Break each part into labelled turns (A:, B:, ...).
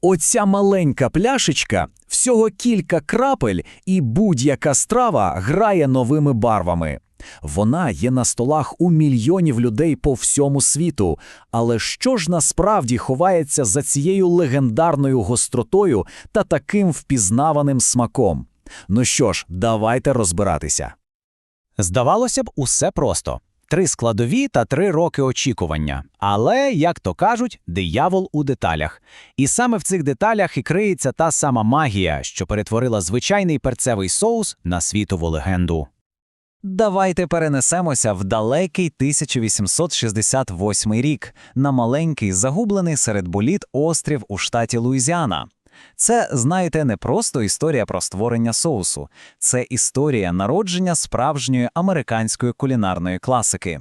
A: Оця маленька пляшечка, всього кілька крапель, і будь-яка страва грає новими барвами. Вона є на столах у мільйонів людей по всьому світу. Але що ж насправді ховається за цією легендарною гостротою та таким впізнаваним смаком? Ну що ж, давайте розбиратися.
B: Здавалося б, усе просто. Три складові та три роки очікування. Але, як то кажуть, диявол у деталях. І саме в цих деталях і криється та сама магія, що перетворила звичайний перцевий соус на світову легенду. Давайте перенесемося в далекий 1868 рік на маленький загублений серед боліт острів у штаті Луїзіана. Це, знаєте, не просто історія про створення соусу, це історія народження справжньої американської кулінарної класики.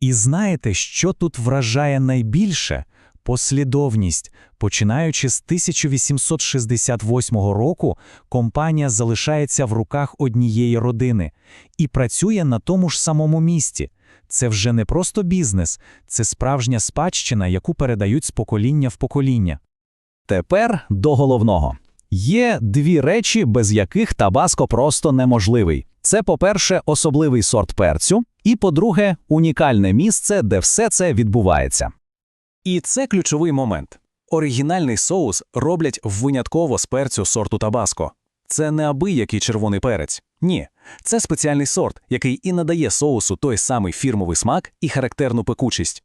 C: І знаєте, що тут вражає найбільше? Послідовність. Починаючи з 1868 року, компанія залишається в руках однієї родини і працює на тому ж самому місці. Це вже не просто бізнес, це справжня спадщина, яку передають з покоління в покоління.
A: Тепер до головного. Є дві речі, без яких табаско просто неможливий. Це, по-перше, особливий сорт перцю, і, по-друге, унікальне місце, де все це відбувається.
B: І це ключовий момент. Оригінальний соус роблять винятково з перцю сорту табаско. Це не абиякий червоний перець. Ні, це спеціальний сорт, який і надає соусу той самий фірмовий смак і характерну пекучість.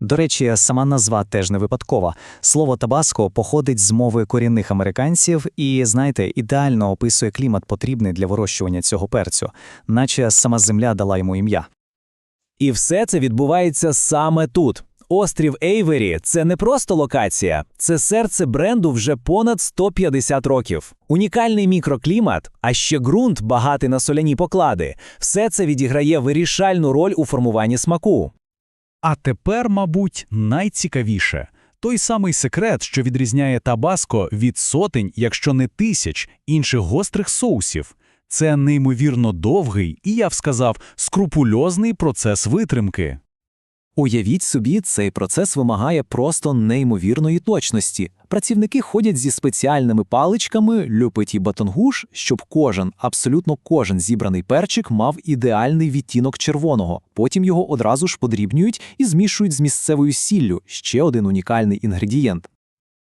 D: До речі, сама назва теж не випадкова. Слово табаско походить з мови корінних американців і, знаєте, ідеально описує клімат, потрібний для вирощування цього перцю, наче сама земля дала йому ім'я.
B: І все це відбувається саме тут. Острів Ейвері це не просто локація, це серце бренду вже понад 150 років. Унікальний мікроклімат, а ще ґрунт багатий на соляні поклади. Все це відіграє вирішальну роль у формуванні смаку.
C: А тепер, мабуть, найцікавіше той самий секрет, що відрізняє табаско від сотень, якщо не тисяч інших гострих соусів. Це неймовірно довгий і, я б сказав, скрупульозний процес витримки.
E: Уявіть собі, цей процес вимагає просто неймовірної точності. Працівники ходять зі спеціальними паличками, люпить і батонгуш, щоб кожен, абсолютно кожен зібраний перчик мав ідеальний відтінок червоного. Потім його одразу ж подрібнюють і змішують з місцевою сіллю ще один унікальний інгредієнт.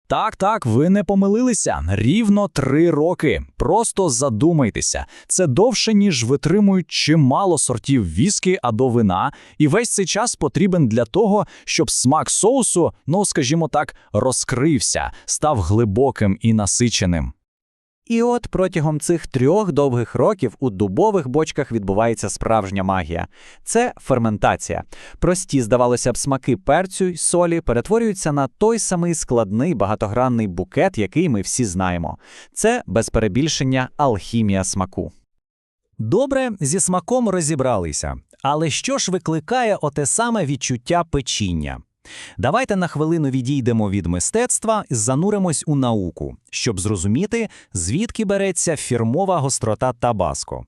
A: Так, так, ви не помилилися. Рівно три роки. Просто задумайтеся. Це довше, ніж витримують чимало сортів віскі або вина, і весь цей час потрібен для того, щоб смак соусу, ну скажімо так, розкрився, став глибоким і насиченим.
B: І от протягом цих трьох довгих років у дубових бочках відбувається справжня магія. Це ферментація. Прості, здавалося б, смаки перцю й солі перетворюються на той самий складний багатогранний букет, який ми всі знаємо. Це без перебільшення алхімія смаку. Добре, зі смаком розібралися. Але що ж викликає оте саме відчуття печіння? Давайте на хвилину відійдемо від мистецтва і зануримось у науку, щоб зрозуміти, звідки береться фірмова гострота табаско.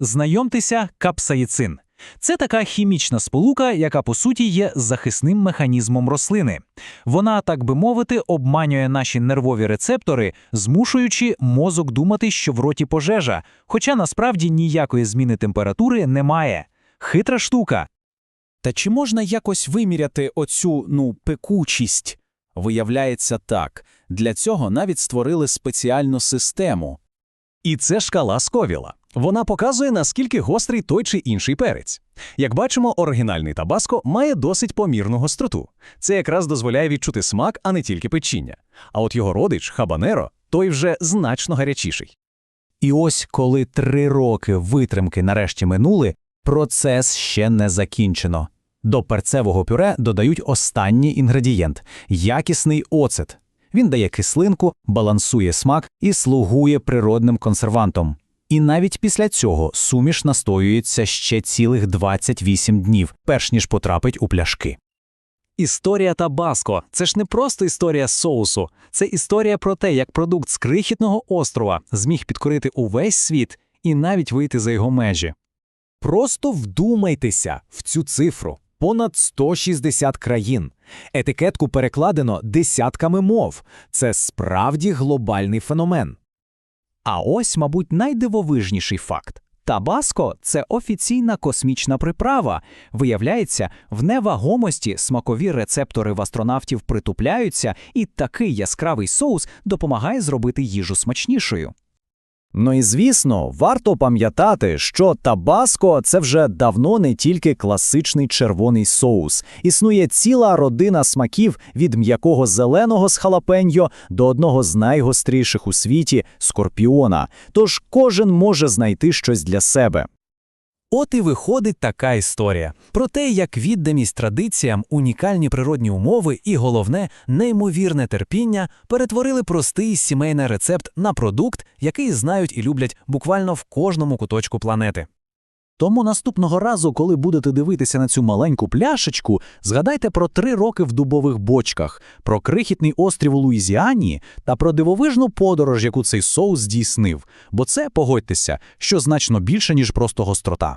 C: Знайомтеся, капсаїцин. Це така хімічна сполука, яка по суті є захисним механізмом рослини. Вона, так би мовити, обманює наші нервові рецептори, змушуючи мозок думати, що в роті пожежа, хоча насправді ніякої зміни температури немає. Хитра штука.
A: Та чи можна якось виміряти оцю, ну, пекучість? Виявляється так. Для цього навіть створили спеціальну систему. І це шкала Сковіла. Вона показує, наскільки гострий той чи інший перець. Як бачимо, оригінальний табаско має досить помірну гостроту. Це якраз дозволяє відчути смак, а не тільки печіння. А от його родич, хабанеро, той вже значно гарячіший. І ось коли три роки витримки нарешті минули, процес ще не закінчено. До перцевого пюре додають останній інгредієнт якісний оцет. Він дає кислинку, балансує смак і слугує природним консервантом. І навіть після цього суміш настоюється ще цілих 28 днів, перш ніж потрапить у пляшки.
B: Історія табаско це ж не просто історія соусу, це історія про те, як продукт з крихітного острова зміг підкорити увесь світ і навіть вийти за його межі.
A: Просто вдумайтеся в цю цифру.
E: понад 160 країн. Етикетку перекладено десятками мов. Це справді глобальний феномен.
B: А ось, мабуть, найдивовижніший факт. Табаско – це офіційна космічна приправа. Виявляється, в невагомості смакові рецептори в астронавтів притупляються, і такий яскравий соус допомагає зробити їжу смачнішою.
D: Ну і звісно, варто пам'ятати, що табаско це вже давно не тільки класичний червоний соус. Існує ціла родина смаків від м'якого зеленого з халапеньо до одного з найгостріших у світі скорпіона. Тож кожен може знайти щось для себе.
C: От і виходить така історія про те, як відданість традиціям, унікальні природні умови і, головне, неймовірне терпіння перетворили простий сімейний рецепт на продукт, який знають і люблять буквально в кожному куточку планети.
A: Тому наступного разу, коли будете дивитися на цю маленьку пляшечку, згадайте про три роки в дубових бочках, про крихітний острів у Луїзіані та про дивовижну подорож, яку цей соус здійснив. Бо це, погодьтеся, що значно більше, ніж просто гострота.